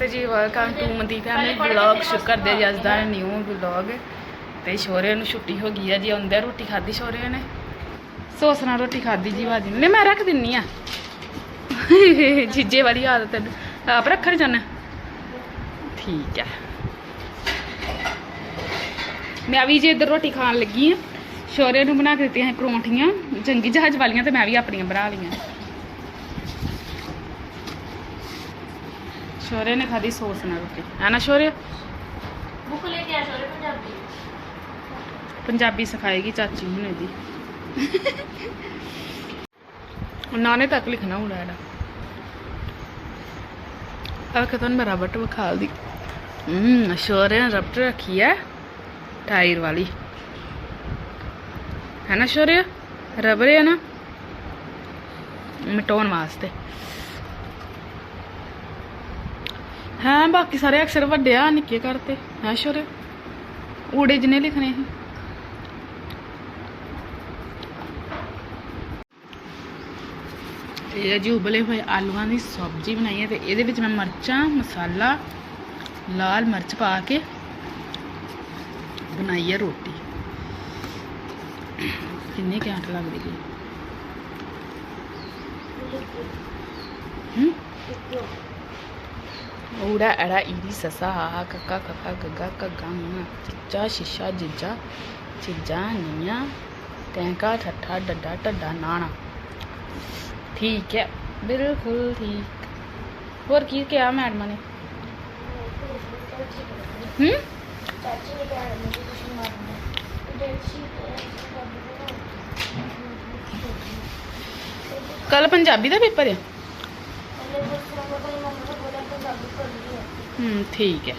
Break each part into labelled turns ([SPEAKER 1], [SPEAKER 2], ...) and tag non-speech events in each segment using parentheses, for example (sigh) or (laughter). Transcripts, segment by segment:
[SPEAKER 1] ਤੇ ਜੀ welcome to Mandeep family vlog ਸ਼ੁਰੂ ਕਰਦੇ ਜੀ, ਅੱਜ ਦਾ ਨਿਊ ਵਲੌਗ ਤੇ ਸ਼ੋਰੇ ਨੂੰ ਛੁੱਟੀ ਹੋ ਗਈ ਆ ਜੀ, ਆਉਂਦੇ ਰੋਟੀ ਖਾਧੀ ਸ਼ੋਰੇ ਨੇ। ਸੋਸ ਨਾਲ ਰੋਟੀ ਖਾਧੀ ਜੀ ਬਾਜੀ ਨੇ। ਮੈਂ ਰੱਖ ਦਿੰਨੀ ਆ। (laughs) ਜੀਜੇ ਵਾਲੀ ਆਦਤ ਆਪ ਰੱਖਣ ਜਾਣਾ? ਠੀਕ ਹੈ। ਮੈਂ ਵੀ ਜੇ ਇੱਧਰ ਰੋਟੀ ਖਾਣ ਲੱਗੀ ਆ ਸ਼ੋਰੇ ਨੂੰ ਬਣਾ ਕੇ ਦਿੱਤੀਆਂ ਸੀ ਪਰੌਂਠੀਆਂ। ਜੰਗੀ ਜਹਾਜ਼ ਵਾਲੀਆਂ ਤੇ ਮੈਂ ਵੀ ਆਪਣੀਆਂ ਬਣਾ ਲਈਆਂ। ਸ਼ੋਰੇ ਨੇ ਖਾਧੀ ਸੌਸ ਨਾਲ ਰੋਟੀ। ਹੈ ਨਾ ਸ਼ੋਰੇ
[SPEAKER 2] ਬੁੱਕ ਲੈ ਕੇ ਆ ਸੋਰੇ ਪੰਜਾਬੀ।
[SPEAKER 1] ਪੰਜਾਬੀ ਸਿਖਾਏਗੀ ਚਾਚੀ ਤੱਕ ਲਿਖਣਾ ਹੁੰਦਾ ਇਹਦਾ। ਆ ਕਿ ਤੁਹਾਨੂੰ ਰਬਟ ਵਿਖਾਲ ਦੀ। ਹਮ ਸ਼ੋਰੇ ਨੇ ਰਬਟ ਰੱਖੀ ਹੈ ਟਾਇਰ ਵਾਲੀ। ਹੈ ਨਾ ਸ਼ੋਰੇ ਰਬਰ ਨਾ। ਮਿਟਾਉਣ ਵਾਸਤੇ। ਹਾਂ, ਬਾਕੀ ਸਾਰੇ ਅਕਸ਼ਰ ਵੱਡੇ ਆ, ਨਿੱਕੇ ਕਰਤੇ ਹੈ ਸ਼ੋਰੇ ਊੜੇ ਜਿਹਨੇ ਲਿਖਣੇ ਸੀ ਇਹ ਜੀ ਉਬਲੇ ਹੋਏ ਆਲੂਆਂ ਦੀ ਸਬਜ਼ੀ ਬਣਾਈ ਹੈ ਤੇ ਇਹਦੇ ਵਿੱਚ ਮੈਂ ਮਿਰਚਾਂ, ਮਸਾਲਾ, ਲਾਲ ਮਿਰਚ ਪਾ ਕੇ ਬਣਾਈ ਹੈ ਰੋਟੀ। ਕਿੰਨੀ ਘੈਂਟ ਲੱਗਦੀ ਜੀ ਹੂੰ? ਕੱਕਾ ਕੱਕਾ ਗੱਗਾ ਕੱਗਾ ਮਾ ਚਿੱਚਾ ਸ਼ੀਸ਼ਾ ਜਿੱਜਾ ਚਿੱਜਾ ਨੀਆਂ ਟੈਂਕਾ ਠੱਠਾ ਡੱਡਾ ਟੱਡਾ ਨਾਣਾ ਠੀਕ ਹੈ ਬਿਲਕੁਲ ਠੀਕ ਹੋਰ ਕੀ ਕਿਹਾ ਮੈਡਮ ਨੇ ਹੂੰ
[SPEAKER 2] ਚਾਚੀ ਨੇ ਕਿਹਾ ਮੈਨੂੰ ਕੁਝ ਮਾਰਨਾ ਡੇਟਸੀ
[SPEAKER 1] ਕੱਲ ਪੰਜਾਬੀ ਦਾ ਪੇਪਰ ਹੈ
[SPEAKER 2] ਉਹਨੇ ਪੁੱਛਿਆ ਮੈਂ ਕੋਈ ਮੰਮਾ ਨੂੰ ਬੋਲਿਆ ਪੰਜਾਬੀ ਪੜ੍ਹਨੀ ਹੈ
[SPEAKER 1] ਠੀਕ ਹੈ।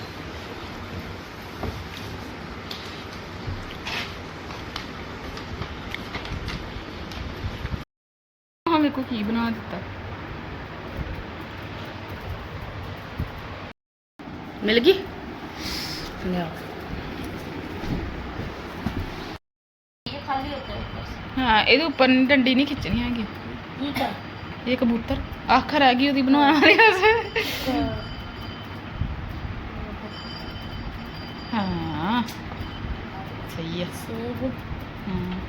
[SPEAKER 1] ਹਾਂ ਮੇਰੇ ਕੋ ਕੀ ਬਣਾ ਦਿੱਤਾ। ਮਿਲ ਗਈ? ਲਿਆ
[SPEAKER 2] ਹੈ ਬਸ
[SPEAKER 1] ਇਹਦੇ ਉੱਪਰ ਨੀ ਡੰਡੀ ਨਹੀਂ ਖਿੱਚਣੀ ਹੈਗੀ। ਇਹ ਕਬੂਤਰ। ਅੱਖ ਰਹਿ ਗਈ ਉਹਦੀ ਬਣਾਉਣ ਵਾਲੀ। ਉਸੇ ਹਾਂ ਸਹੀ ਹੈ
[SPEAKER 2] ਸੇਬ
[SPEAKER 1] ਹਾਂ।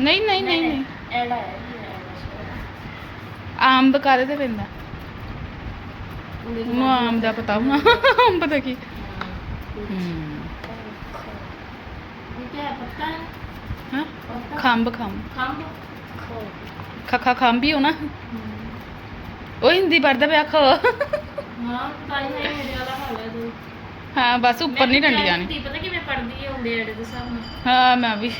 [SPEAKER 1] ਨਹੀਂ ਨਹੀਂ ਨਹੀਂ ਨਹੀਂ
[SPEAKER 2] ਐੜਾ ਹੈ
[SPEAKER 1] ਅੰਬ ਕਾਦੇ ਤੇ ਪੈਂਦਾ? ਨੂੰ ਆਮ ਦਾ ਪਤਾ ਹੋਣਾ। ਅੰਬ ਦਾ ਕੀ? ਹੂੰ
[SPEAKER 2] ਇਹ ਕੀ ਪੱਤਾ ਹੈ। ਪੱਤਾ
[SPEAKER 1] ਖੰਭ ਖੰਭ।
[SPEAKER 2] ਖੰਭ?
[SPEAKER 1] ਖਾ। ਖਾਂਬੀ ਹੋ ਨਾ ਉਹ ਹਿੰਦੀ ਪੜਦਾ ਪਿਆ ਖੋ।
[SPEAKER 2] ਹਾਂ ਤਾਂ ਹੀ ਹੈ ਮੇਰੇ ਵਾਲਾ ਹਾਲ ਹੈ
[SPEAKER 1] ਹਾਂ ਬਸ ਉੱਪਰ ਨਹੀਂ ਡੰਡੀ ਜਾਣੀ
[SPEAKER 2] ਤੀ ਪਤਾ ਕਿਵੇਂ ਪੜਦੀ ਹੁੰਦੇ ਐਡੇ ਦੇ ਸਾਹਮਣੇ
[SPEAKER 1] ਹਾਂ ਮੈਂ ਵੀ।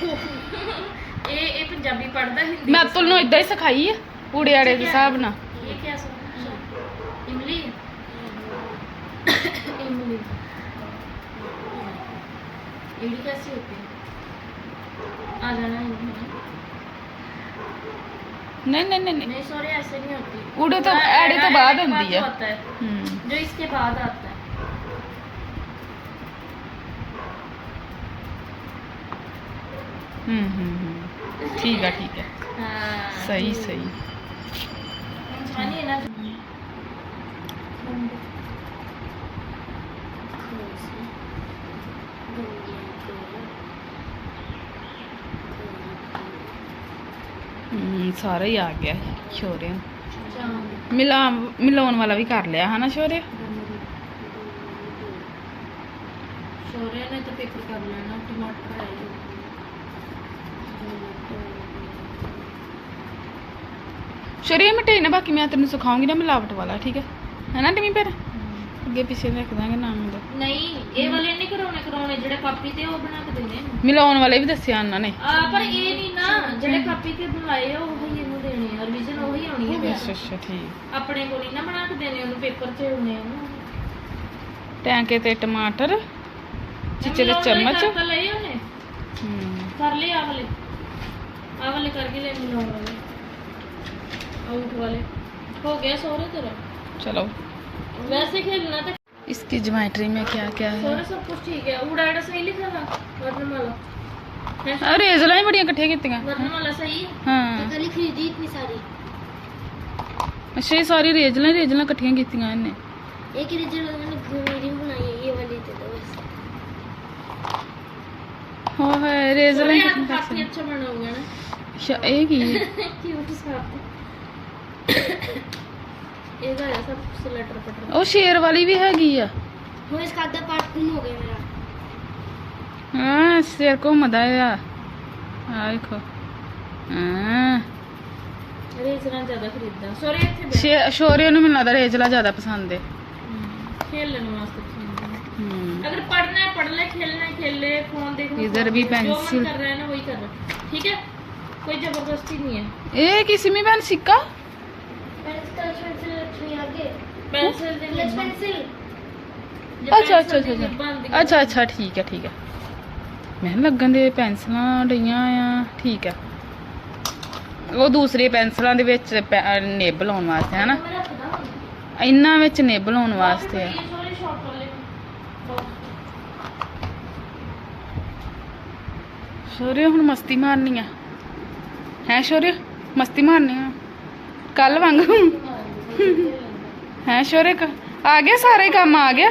[SPEAKER 2] ਇਹ ਇਹ ਪੰਜਾਬੀ ਪੜਦਾ ਹਿੰਦੀ
[SPEAKER 1] ਮੈਂ ਅਤੁਲ ਨੂੰ ਇਦਾਂ ਹੀ ਸਿਖਾਈ ਆ ਊੜੇ ਆੜੇ ਦੇ ਹਿਸਾਬ ਨਾਲ।
[SPEAKER 2] ਇਹ ਕੀ ਸੁਣ। ਇਮਲੀ? ਆ ਜਾਣਾ
[SPEAKER 1] ਇਮਲੀ नहीं नहीं नहीं
[SPEAKER 2] नहीं। सॉरी ऐसे नहीं होती।
[SPEAKER 1] उड़े तो
[SPEAKER 2] एड़े तो
[SPEAKER 1] बाद
[SPEAKER 2] होती है।
[SPEAKER 1] हम्म।
[SPEAKER 2] जो इसके बाद आता है।
[SPEAKER 1] हम्म हम्म, हम्म। ठीक है ठीक है।
[SPEAKER 2] हाँ,
[SPEAKER 1] सही सही।
[SPEAKER 2] है ना।
[SPEAKER 1] ਸਾਰਾ ਹੀ ਆ ਗਿਆ ਸ਼ੋਰੇ ਮਿਲਾ ਮਿਲਾਉਣ ਵਾਲਾ ਵੀ ਕਰ ਲਿਆ ਹਨਾ ਸ਼ੋਰੇ
[SPEAKER 2] ਸ਼ੋਰੇ ਨੇ ਤਾਂ ਪੇਪਰ ਕਰ ਲੈਣਾ ਟਮਾਟਰ ਆਏ
[SPEAKER 1] ਸ਼ੋਰੇ ਮਟੇ ਨਾ ਬਾਕੀ ਮੈਂ ਤੈਨੂੰ ਸਿਖਾਉਂਗੀ ਨਾ ਮਿਲਾਵਟ ਵਾਲਾ ਠੀਕ ਹੈ? ਅੱਗੇ ਪਿੱਛੇ ਰੱਖ ਦਾਂਗੇ ਨਾਮ ਦਾ।
[SPEAKER 2] ਨਹੀਂ ਇਹ ਵਾਲੇ ਨਹੀਂ ਕਰਾਉਣੇ ਕਰਾਉਣੇ ਜਿਹੜੇ ਕਾਪੀ ਤੇ ਉਹ ਬਣਾ ਕੇ ਦਿੰਦੇ
[SPEAKER 1] ਮਿਲਾਉਣ ਵਾਲੇ ਵੀ ਦੱਸਿਆ ਇਹਨਾਂ ਨੇ।
[SPEAKER 2] ਆ ਪਰ ਇਹ ਨਹੀਂ ਨਾ ਜਿਹੜੇ ਕਾਪੀ ਤੇ ਬਣਾਏ ਉਹ ਹੀ ਇਹਨੂੰ ਦੇਣੇ ਆ ਰਿਵੀਜ਼ਨ ਉਹੀ ਆਉਣੀ ਹੈ
[SPEAKER 1] ਅੱਛਾ ਅੱਛਾ ਠੀਕ
[SPEAKER 2] ਆਪਣੇ ਕੋਲ ਹੀ ਨਾ ਬਣਾ ਕੇ ਦੇਣੇ ਉਹਨੂੰ ਪੇਪਰ 'ਚ ਉਹਨੇ ਉਹਨੂੰ
[SPEAKER 1] ਟੈਂਕੇ ਤੇ ਟਮਾਟਰ ਚਿੱਚੇ ਦੇ
[SPEAKER 2] ਮਿਲਾਉਣ ਵਾਲੇ
[SPEAKER 1] ਚਮਚ
[SPEAKER 2] ਕਰ ਤਾਂ ਲਏ ਉਹਨੇ
[SPEAKER 1] ਹੂੰ
[SPEAKER 2] ਕਰ ਲਏ ਆ ਵਾਲੇ ਆ ਵਾਲੇ ਕਰਕੇ ਲੈ ਮਿਲਾਉਣ ਵਾਲੇ ਆਊਟ ਵਾਲੇ ਹੋ ਗਿਆ ਸੋਰੇ ਤੇਰਾ
[SPEAKER 1] चलो
[SPEAKER 2] वैसे खेलना तो
[SPEAKER 1] इसकी ज्योमेट्री में क्या क्या है
[SPEAKER 2] सोरे सब कुछ ठीक है उड़ा एड़ा सही लिखा था वर्णमाला है
[SPEAKER 1] ਰੇਜ਼ਲਾਂ ਹੀ ਬੜੀਆਂ ਇਕੱਠੀਆਂ ਕੀਤੀਆਂ
[SPEAKER 2] वरना वाला सही है
[SPEAKER 1] ਹਾਂ
[SPEAKER 2] कल खरीदी इतनी सारी
[SPEAKER 1] ਅੱਛਾ ਇਹ ਸਾਰੀ ਰੇਜ਼ਲਾਂ ਹੀ ਰੇਜ਼ਲਾਂ ਇਕੱਠੀਆਂ ਕੀਤੀਆਂ ਇਹਨੇ
[SPEAKER 2] एक ही रिजल्ट मैंने मेरी बनाई है ये वाली दे दो बस
[SPEAKER 1] ਹੋ ਹੈ ਰੇਜ਼ਲਾਂ ਹੀ
[SPEAKER 2] काफी
[SPEAKER 1] ਇਕੱਠੀਆਂ
[SPEAKER 2] काफी अच्छा बना होगा ना
[SPEAKER 1] ਅੱਛਾ ਇਹ ਕੀ ਹੈ?
[SPEAKER 2] क्यूट साथ ਇਹਦਾ ਹੈ ਸਭ ਸਲੈਟਰ ਪਟਰ
[SPEAKER 1] ਉਹ ਸ਼ੇਰ ਵਾਲੀ ਵੀ ਹੈਗੀ ਆ
[SPEAKER 2] ਹੁਣ ਇਸ ਦਾ ਪਾਰਟ 3 ਹੋ ਗਿਆ ਮੇਰਾ
[SPEAKER 1] ਹਾਂ ਸਿਰ ਘੁੰਮਦਾ ਆ ਆ ਵੇਖੋ ਹਾਂ
[SPEAKER 2] ਅਰੇ ਇਸ ਤਰ੍ਹਾਂ ਜ਼ਿਆਦਾ ਖਰੀਦਦਾ ਸੋਰੀ ਇੱਥੇ ਬੈਠ
[SPEAKER 1] ਸ਼ੇ- ਸ਼ੋਰੇ ਨੂੰ ਮੈਨੂੰ ਲੱਗਦਾ ਰੇਜ਼ਲਾ ਜ਼ਿਆਦਾ ਪਸੰਦ ਹੈ
[SPEAKER 2] खेलने वास्ते खरीदना
[SPEAKER 1] ਹੂੰ
[SPEAKER 2] अगर पढ़ना है पढ़ ले खेलना है खेल ले फोन देखना
[SPEAKER 1] इधर
[SPEAKER 2] फोन
[SPEAKER 1] भी
[SPEAKER 2] देख। जो
[SPEAKER 1] pencil।
[SPEAKER 2] मन कर रहा है ना वही कर रहा ठीक है कोई जबरदस्ती नहीं है
[SPEAKER 1] ਇਹ ਕੀ ਸਿਮੀ ਭੈਣ ਸਿੱਕਾ
[SPEAKER 2] पेंसिल पेंसिल
[SPEAKER 1] ਅੱਛਾ ਅੱਛਾ ਅੱਛਾ ਅੱਛਾ ਅੱਛਾ ਅੱਛਾ ਠੀਕ ਹੈ ਠੀਕ ਹੈ ਮੈਂ ਲੱਗਣ ਦੇ ਪੈਨਸਲਾਂ ਡਈਆਂ ਆ, ਠੀਕ ਆ। ਉਹ ਦੂਸਰੇ ਪੈਨਸਲਾਂ ਦੇ ਵਿੱਚ ਨੇਬ ਲਾਉਣ ਵਾਸਤੇ, ਹਨਾ? ਇੰਨਾ ਵਿੱਚ ਨੇਬ ਲਾਉਣ ਵਾਸਤੇ ਆ। ਸ਼ੋਰੇ ਹੁਣ ਮਸਤੀ ਮਾਰਨੀ ਆ। ਹੈ ਸ਼ੋਰੇ ਮਸਤੀ ਮਾਰਨੀ ਆ। ਕੱਲ ਵਾਂਗ। ਹੈ ਸ਼ੋਰੇ ਆ ਗਿਆ ਸਾਰੇ ਕੰਮ, ਆ ਗਿਆ?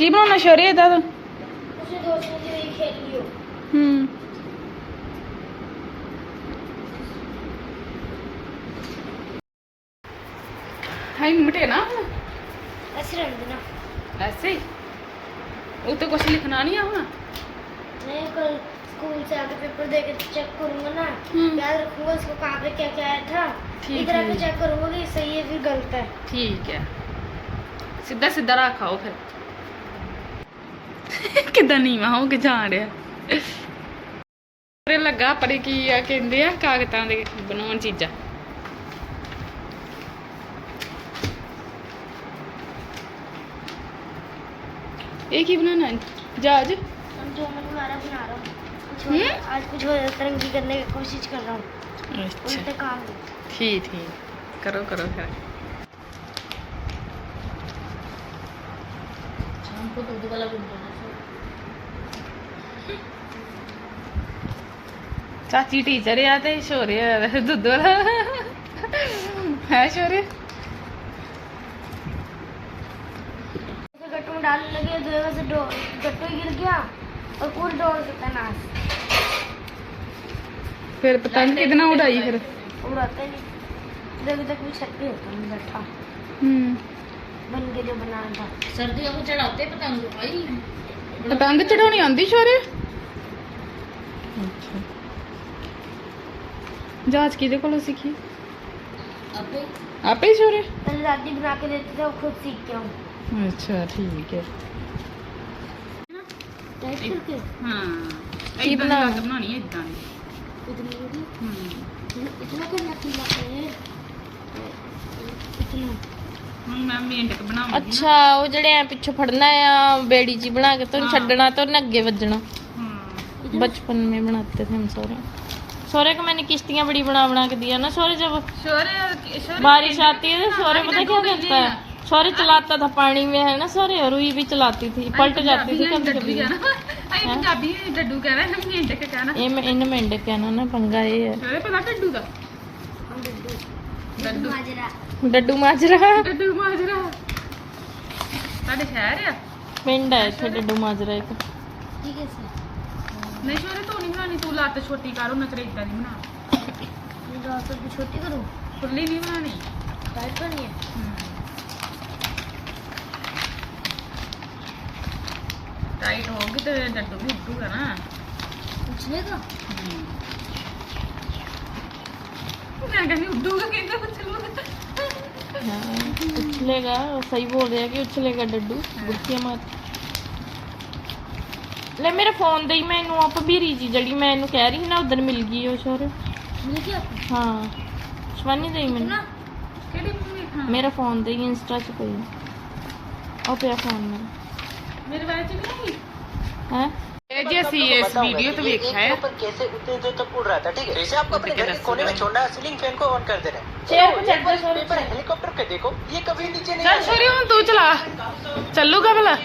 [SPEAKER 2] ਕੀ
[SPEAKER 1] ਬਣਾਉਣਾ ਸ਼ੌਰਯ ਇਹਦਾ ਤੂੰ
[SPEAKER 2] ਉਸੇ ਦੋਸਤ ਨੇ ਵੀ ਖੇਡ ਲਿਓ
[SPEAKER 1] ਹੂੰ ਹਾਈ ਮਟੇ ਨਾ ਹੁਣ
[SPEAKER 2] ऐसे रख देना
[SPEAKER 1] ऐसे ही वो तो कुछ लिखना नहीं है ਹੁਣ
[SPEAKER 2] मैं कल स्कूल से आके पेपर दे के चेक करूंगा ना
[SPEAKER 1] हम्म।
[SPEAKER 2] याद रखूंगा इसको कहाँ पे क्या क्या आया था
[SPEAKER 1] ठीक
[SPEAKER 2] इधर आके
[SPEAKER 1] है।
[SPEAKER 2] चेक करूंगा कि सही है फिर गलत है
[SPEAKER 1] ਠੀਕ ਹੈ ਸਿੱਧਾ ਸਿੱਧਾ ਰੱਖਾਓ ਫਿਰ ਕਿਦਾਂ ਨੀਵਾ ਹੋ ਕੇ ਜਾ ਰਿਹਾ ਤੇ ਲੱਗਾ ਪਰੇ ਕੀ ਆ ਕਹਿੰਦੇ ਆ ਕਾਗਜ਼ਾਂ ਦੇ ਬਣਾਉਣ ਚੀਜ਼ਾਂ ਇਹ ਕੀ ਬਣਾਉਣਾ ਹੈ ਜਹਾਜ਼
[SPEAKER 2] हम जो मैं बना रहा बना रहा हूँ कुछ
[SPEAKER 1] हम्म?
[SPEAKER 2] हो- आज कुछ हो तरंगी करने की कोशिश कर रहा हूँ
[SPEAKER 1] ਅੱਛਾ
[SPEAKER 2] उल्टे काम दे।
[SPEAKER 1] ਠੀਕ ਠੀਕ ਕਰੋ ਕਰੋ ਫਿਰ
[SPEAKER 2] हमको दूध वाला बन जाना
[SPEAKER 1] चाची टीचर है तो शोरे दुद्ध है शोरे
[SPEAKER 2] गट्टू में डालने लगे तो जगह गट्टू गिर गया और पूरी डोर से तनाश
[SPEAKER 1] फिर पता नहीं कितना उड़ाई फिर।
[SPEAKER 2] उड़ाते नहीं। जब तक भी छत पे होता नहीं बैठा
[SPEAKER 1] हम्म।
[SPEAKER 2] बन के जो बनाना था। सर्दियों में चढ़ाते पतंग आई
[SPEAKER 1] ਪਤੰਗ ਚੜਾਉਣੀ ਆਉਂਦੀ ਸ਼ੋਰੇ? ਜਾਂਚ ਕਿਹਦੇ ਕੋਲੋਂ ਸਿੱਖੀ?
[SPEAKER 2] ਆਪੇ।
[SPEAKER 1] ਆਪੇ ਹੀ ਸ਼ੋਰੇ?
[SPEAKER 2] ਪਹਿਲੇ ਦਾਦੀ ਬਣਾ ਕੇ ਦਿੱਤੀ ਤਾਂ ਉਹ ਖੁਦ ਸਿੱਖ ਗਿਆ
[SPEAKER 1] ਅੱਛਾ ਠੀਕ ਹੈ।
[SPEAKER 2] ਟਾਈਪ ਕਰਕੇ।
[SPEAKER 1] ਹਾਂ
[SPEAKER 2] ਕੀ ਬਣਾ
[SPEAKER 1] ਬਣਾਉਣੀ ਹੈ ਇਦਾਂ ਦੀ।
[SPEAKER 2] ਇਤਨੀ ਹੋਗੀ
[SPEAKER 1] ਹੂੰ।
[SPEAKER 2] ਇਤਨਾ ਕਰਨਾ ਕੀ ਲੱਗਦਾ ਹੈ ਇਤਨਾ।
[SPEAKER 1] ਹੁਣ ਮੈਂ ਮੇਂਟਕ ਬਣਾਵਾਂਗੀ
[SPEAKER 2] ਅੱਛਾ ਉਹ ਜਿਹੜੇ ਐ ਪਿੱਛੋਂ ਫੜਨਾ ਆ ਬੇੜੀ ਜੀ ਬਣਾ ਕੇ ਤੋਂ
[SPEAKER 1] ਹਾਂ।
[SPEAKER 2] ਛੱਡਣਾ तो ਅੱਗੇ ਵੱਜਣਾ
[SPEAKER 1] ਹਾਂ
[SPEAKER 2] बचपन में बनाते थे हम सोरे सोरे को मैंने किश्तियां बड़ी बना बना के दिया ना सोरे जब
[SPEAKER 1] ਸ਼ੋਰੇ ਸ਼ੋਰੇ
[SPEAKER 2] बारिश आती है तो सोरे पता क्या करता है सोरे चलाता था पानी में है ना सोरे और रुई भी चलाती थी पलट जाती थी कभी कभी
[SPEAKER 1] ਆਈ ਪੰਜਾਬੀ ਡੱਡੂ ਕਹਿਣਾ ਹੈ ਮੇਂਟਕ ਕਹਿਣਾ
[SPEAKER 2] ये मैं इन मेंढक कहना ना पंगा ये है
[SPEAKER 1] ਸ਼ੋਰੇ ਪਤਾ ਡੱਡੂ ਮਾਜਰਾ। ਡੱਡੂ
[SPEAKER 2] ਮਾਜਰਾ।
[SPEAKER 1] ਡੱਡੂ ਮਾਜਰਾ। ਸਾਡੇ ਸ਼ਹਿਰ ਆ।
[SPEAKER 2] ਪਿੰਡ ਹੈ ਇੱਥੇ ਡੱਡੂ ਮਾਜਰਾ ਇੱਕ। ਠੀਕ ਹੈ ਸਰ।
[SPEAKER 1] ਨਹੀਂ ਸ਼ੋਰੇ ਤੂੰ ਨਹੀਂ ਬਣਾਣੀ ਤੂੰ ਲੱਤ ਛੋਟੀ ਕਰ ਉਹਨਾਂ ਕਰੇ ਇਦਾਂ ਦੀ ਬਣਾ
[SPEAKER 2] ਇਹ ਦੱਸ ਤੂੰ ਛੋਟੀ ਕਰੋ।
[SPEAKER 1] ਖੁੱਲੀ ਨਹੀਂ ਬਣਾਣੀ
[SPEAKER 2] ਟਾਈਟ ਕਰਨੀ ਹੈ।
[SPEAKER 1] ਟਾਈਟ ਹੋਗੀ ਤੇ ਡੱਡੂ ਵੀ ਉੱਠੂਗਾ ਨਾ।
[SPEAKER 2] ਉੱਠੇਗਾ ਹੂੰ।
[SPEAKER 1] ਮੈਂ ਕਹਿੰਦੀ ਉੱਡੂਗਾ ਕਹਿੰਦਾ ਚੱਲੂਗਾ
[SPEAKER 2] हाँ, उछलेगा वो सही बोल रहे हैं कि उछलेगा डड्डू बुढ़िया मार ਲੈ ਮੇਰੇ ਫੋਨ ਦੇ ਹੀ ਮੈਨੂੰ ਆ ਭਬੀਰੀ ਜੀ ਜਿਹੜੀ ਮੈਂ ਇਹਨੂੰ ਕਹਿ ਰਹੀ ਸੀ ਨਾ ਉਦੋਂ ਮਿਲ ਗਈ ਉਹ ਸ਼ੋਰ ਹਾਂ ਸ਼ਵਾਨੀ ਦੇ ਹੀ ਮੈਨੂੰ
[SPEAKER 1] ਕਿਹੜੀ ਮੰਮੀ ਹਾਂ
[SPEAKER 2] ਮੇਰਾ ਫੋਨ ਦੇ ਹੀ ਇੰਸਟਾ 'ਚ ਕੋਈ ਉਹ ਪਿਆ ਫੋਨ ਮੇਰਾ
[SPEAKER 1] ਮੇਰੇ ਬਾਰੇ ਚ ਨਹੀਂ
[SPEAKER 2] ਹੈ
[SPEAKER 1] जी वीडियो तो देखा
[SPEAKER 3] है। कैसे उतने देर तक उड़ रहा था ठीक है? आपको घर के कोने में छोड़ना है सीलिंग फ़ैन को ऑन कर तो हेलीकॉप्टर के देखो ये कभी नीचे नहीं तू चला।
[SPEAKER 1] भला।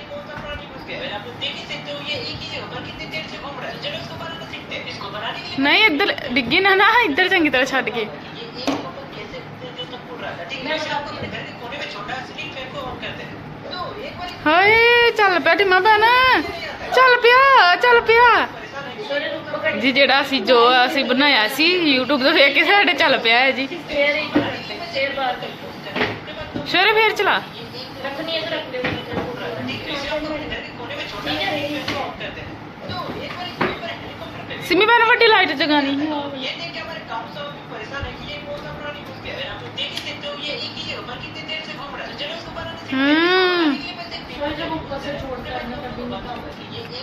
[SPEAKER 1] नहीं इधर डिग्गी ना ना इधर चंगी
[SPEAKER 3] तरह छद के। हाय चल पिया टीमा पैना चल पिया। था ठीक है जैसे आपको अपने घर के कोने में छोड़ना है सीलिंग फैन को ऑन कर देना है तो एक बार
[SPEAKER 1] ਹਾਏ ਚੱਲ ਪਿਆ ਢਿਮਾ ਭੈਣਾ ਚੱਲ ਪਿਆ ਚੱਲ ਪਿਆ ਜੀ ਜਿਹੜਾ ਅਸੀਂ ਜੋ ਅਸੀਂ ਬਣਾਇਆ ਸੀ YouTube ਤੋਂ ਵੇਖ ਕੇ ਸਾਡੇ ਚੱਲ ਪਿਆ ਹੈ ਜੀ
[SPEAKER 2] ਚੇਅਰ ਹੀ ਚੇਅਰ ਬਾਹਰ ਕਰ
[SPEAKER 1] ਸ਼ੋਰੇ ਫੇਰ ਚਲਾ
[SPEAKER 2] ਰੱਖਣੀ ਹੈ ਤਾਂ ਰੱਖ ਲਿਓ ਠੀਕ ਹੈ
[SPEAKER 3] तो एक बार पेपर हेलीकॉप्टर पे
[SPEAKER 1] ਸਿਮੀ ਭੈਣ ਵੱਡੀ ਲਾਈਟ ਜਗਾਣੀ
[SPEAKER 3] ये देख के हमारे काम से भी परेशान है कि ये कौन सा प्राणी घुस गया है आप लोग देख ही सकते हो ये एक ही जगह पर कितनी देर से घूम रहा है चलो इसको बनाने से
[SPEAKER 1] हम्म।
[SPEAKER 2] वही जब ऊपर से छोड़ते रहना कभी नहीं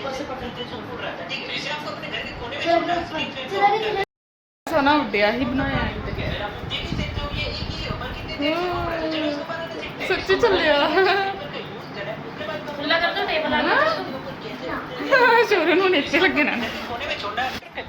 [SPEAKER 3] ऊपर
[SPEAKER 2] से पकड़ते छोड़
[SPEAKER 3] रहा था ठीक है। तो जैसे आपको अपने घर के कोने में छोड़ना है
[SPEAKER 1] सोना उड्डिया
[SPEAKER 3] ही बनाया है तो सच्ची चल रहा तो खुला कर
[SPEAKER 2] दो टेबल आ शोरूम
[SPEAKER 1] हाँ। (laughs)
[SPEAKER 3] नीचे लगे ना।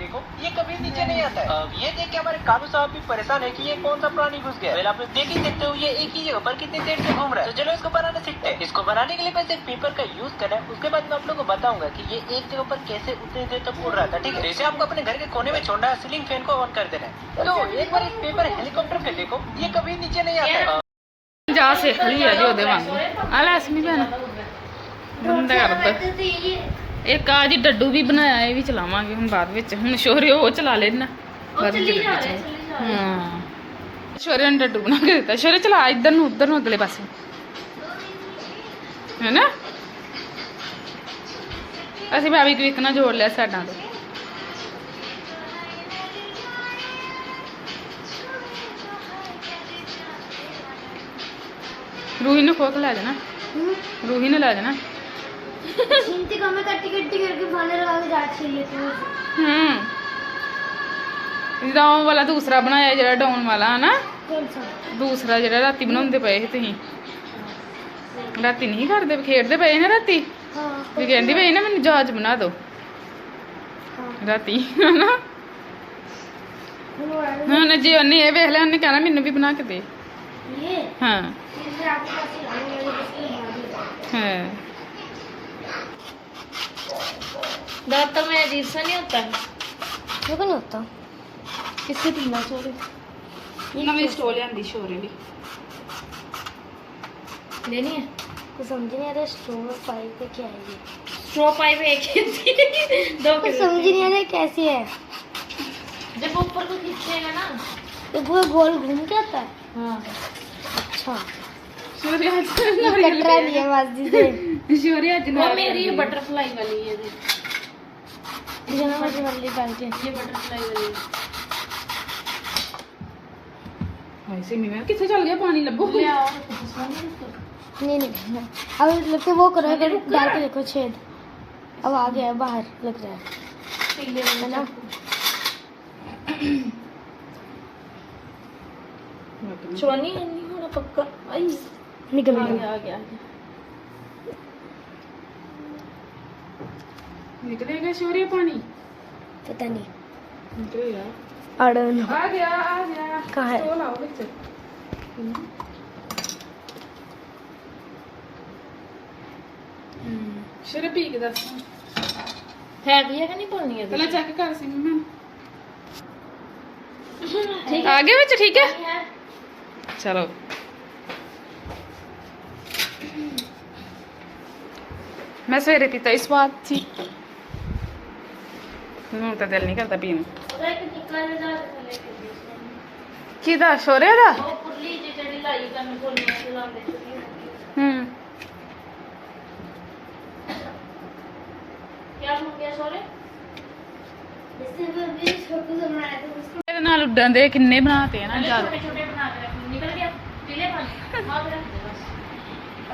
[SPEAKER 3] देखो ये कभी नीचे नहीं आता है। ये देख के हमारे काबू साहब भी परेशान है कि ये कौन सा प्राणी घुस गया आप देख ही देखते हो ये एक ही जगह पर कितनी देर से घूम रहा है। तो चलो इसको बनाना सीख इसको बनाने के लिए बस एक पेपर का यूज करें उसके बाद मैं आप लोग को बताऊंगा कि ये एक जगह पर कैसे उतनी देर तक उड़ रहा था ठीक है जैसे आपको अपने घर के कोने में छोड़ना है सीलिंग फैन को ऑन कर देना है तो एक बार इस पेपर हेलीकॉप्टर पे देखो ये कभी नीचे नहीं आता है
[SPEAKER 1] ਜਾ ਸਿੱਖ ਲਈ ਆ ਜੀ ਉਹਦੇ ਵਾਂਗੂ ਆ ਲੈ ਅਸਮੀ ਭੈਣ ਬੰਦਾ ਕਰਦਾ ਇੱਕ ਆ ਜੀ ਡੱਡੂ ਵੀ ਬਣਾਇਆ ਇਹ ਵੀ ਚਲਾਵਾਂਗੇ ਹੁਣ ਬਾਅਦ ਵਿੱਚ ਹੁਣ ਸ਼ੋਰੇ ਉਹ ਚਲਾ ਲੈਣਾ
[SPEAKER 2] ਉਹ ਚੱਲੀ ਜਾ ਰਿਹਾ ਚੱਲੀ ਜਾ ਰਿਹਾ
[SPEAKER 1] ਹਾਂ ਸ਼ੋਰੇ ਨੇ ਡੱਡੂ ਬਣਾ ਕੇ ਦਿੱਤਾ ਸ਼ੋਰੇ ਚਲਾ ਇੱਧਰ ਨੂੰ ਉੱਧਰ ਨੂੰ ਅਗਲੇ ਪਾਸੇ ਹੈਨਾ ਅਸੀਂ ਭਾਬੀ ਕਵਿਕ ਨਾਲ ਜੋੜ ਲਿਆ ਸਾਡਾਂ ਤੋਂ ਰੂਹੀ ਨੂੰ ਖੋਖ ਲੈ ਜਾਣਾ ਰੂਹੀ ਨੇ ਲੈ ਜਾਣਾ
[SPEAKER 4] हिंदी का मैं कट्टी कट्टी करके खाने लगा के जाट चाहिए तो
[SPEAKER 1] ਹੂੰ ਜਿੱਦਾਂ ਉਹ ਵਾਲਾ ਦੂਸਰਾ ਬਣਾਇਆ ਜਿਹੜਾ ਡਾਉਨ ਵਾਲਾ ਹਨਾ
[SPEAKER 4] कौन सा
[SPEAKER 1] ਦੂਸਰਾ ਜਿਹੜਾ ਰਾਤੀ ਬਣਾਉਂਦੇ ਪਏ ਸੀ ਤੁਸੀਂ ਰਾਤੀ ਨਹੀਂ ਕਰਦੇ ਖੇਡਦੇ ਪਏ ਨੇ ਰਾਤੀ
[SPEAKER 4] हाँ
[SPEAKER 1] ਵੀ ਕਹਿੰਦੀ ਪਈ ਨਾ ਮੈਨੂੰ ਜਹਾਜ਼ ਬਣਾ ਦਿਓ
[SPEAKER 4] हाँ
[SPEAKER 1] ਰਾਤੀ ਹਨਾ ਹੁਣ ਜੇ ਉਹਨੇ ਇਹ ਵੇਖ ਲਿਆ ਉਹਨੇ ਕਹਿਣਾ ਮੈਨੂੰ ਵੀ ਬਣਾ ਕੇ ਦੇ
[SPEAKER 4] ये
[SPEAKER 1] ਹਾਂ
[SPEAKER 4] ये आपके पास ही आने वाले जिसके बाद
[SPEAKER 1] ਹਾਂ
[SPEAKER 2] दांतों में अजीब सा नहीं होता है
[SPEAKER 4] ये नहीं होता
[SPEAKER 2] किससे पीना छोड़े
[SPEAKER 1] ਨਵੀਂ ਸਟੋਰ ਲਿਆਂਦੀ ਸ਼ੋਰੇ ਲਈ
[SPEAKER 2] लेनी है?
[SPEAKER 4] तो समझ नहीं आ रहा स्ट्रो पाइप पे क्या है ये।
[SPEAKER 2] स्ट्रो पाइप है एक (laughs) दो
[SPEAKER 4] तो समझ नहीं आ रहा कैसे है।
[SPEAKER 2] जब ऊपर को खींचेगा ना।
[SPEAKER 4] तो वो गोल घूम के आता है?
[SPEAKER 2] हाँ।
[SPEAKER 4] अच्छा।
[SPEAKER 2] मेरी बटरफ्लाई वाली है ये ये बटरफ्लाई वाली
[SPEAKER 1] ऐसे में किसे चल गया? पानी लगो
[SPEAKER 2] ले आओ।
[SPEAKER 4] नहीं नहीं अब लगता है वो करो अगर डाल के देखो छेद। अब आ गया बाहर लग रहा है। है ना?
[SPEAKER 2] चोनी नहीं होना पक्का।
[SPEAKER 4] निकल गया
[SPEAKER 2] आ गया
[SPEAKER 1] निकलेगा शौर्य पानी?
[SPEAKER 4] पता नहीं। निकलेगा
[SPEAKER 1] आ गया आ गया।
[SPEAKER 4] कहाँ है?
[SPEAKER 1] तो ਸ਼ਰੇ ਪੀ ਕੇ ਦੱਸ।
[SPEAKER 2] ਹੈਗੀ ਹੈ ਨਹੀਂ ਭੁੱਲਣੀ ਇਹਦੀ?
[SPEAKER 1] ਪਹਿਲਾਂ ਚੈੱਕ ਕਰ ਸੀ ਮੈਂ
[SPEAKER 2] ਠੀਕ
[SPEAKER 1] ਆ ਗਏ ਵਿੱਚ ਠੀਕ ਹੈ? ਚਲੋ। ਮੈਂ ਸਵੇਰੇ ਪੀਤਾ ਇਸ ਵਾਰ ਸੀ। ਨੂੰ ਤਾਂ ਦਿਲ ਨਹੀਂ ਕਰਦਾ ਪੀਣ ਨੂੰ।
[SPEAKER 2] ਉਹਦਾ ਇੱਕ ਨਿੱਕਾ ਜਿਹਾ ਜਹਾਜ਼ ਥੱਲੇ
[SPEAKER 1] ਡਿੱਗ ਸ਼ੋਰੇ ਦਾ?
[SPEAKER 2] ਉਹ ਪੁਰਲੀ ਜਿਹੜੀ ਲਾਈ ਕਰਨ ਕੋਲ ਨਹੀਂ ਚਲਾਉਂਦੇ ਸੀ।
[SPEAKER 1] ਹੂੰ। ਇਹਦੇ ਨਾਲ ਉੱਡਣ ਦੇ ਕਿੰਨੇ ਬਣਾਤੇ ਨਾ
[SPEAKER 2] ਜਦ
[SPEAKER 1] ਛੋਟੇ
[SPEAKER 2] ਛੋਟੇ ਬਣਾ ਕੇ ਨਿਕਲ ਗਿਆ। ਪੀਲੇ ਪਾ ਲਿਆ